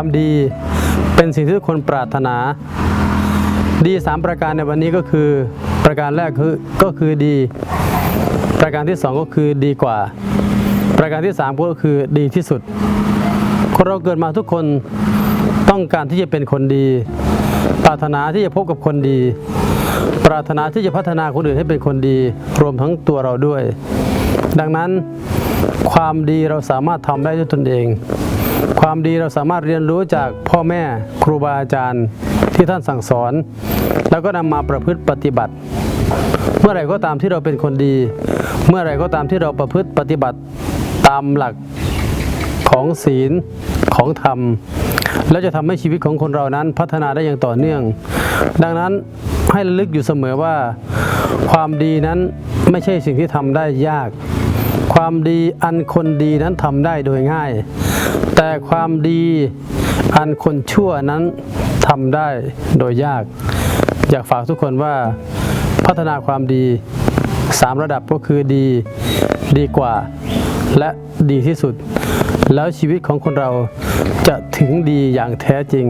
ความดี เป็นสิ่งที่ทุกคนปรารถนา ดีสามประการในวันนี้ก็คือ ประการแรกคือก็คือดี ประการที่สองก็คือดีกว่า ประการที่สามก็คือดีที่สุด คนเราเกิดมาทุกคนต้องการที่จะเป็นคนดี ปรารถนาที่จะพบกับคนดี ปรารถนาที่จะพัฒนาคนอื่นให้เป็นคนดี รวมทั้งตัวเราด้วย ดังนั้นความดีเราสามารถทำได้ด้วยตนเอง ความดีเราสามารถเรียนรู้จากพ่อแม่ครูบาอาจารย์ที่ท่านสั่งสอน แล้วก็นำมาประพฤติปฏิบัติ เมื่อไรก็ตามที่เราเป็นคนดี เมื่อไรก็ตามที่เราประพฤติปฏิบัติตามหลักของศีลของธรรม แล้วจะทำให้ชีวิตของคนเรานั้นพัฒนาได้อย่างต่อเนื่อง ดังนั้นให้ระลึกอยู่เสมอว่า ความดีนั้นไม่ใช่สิ่งที่ทำได้ยาก ความดีอันคนดีนั้นทำได้โดยง่าย แต่ความดีอันคนชั่วนั้นทำได้โดยยาก อยากฝากทุกคนว่าพัฒนาความดี 3 ระดับก็คือดี ดีกว่า และดีที่สุด แล้วชีวิตของคนเราจะถึงดีอย่างแท้จริง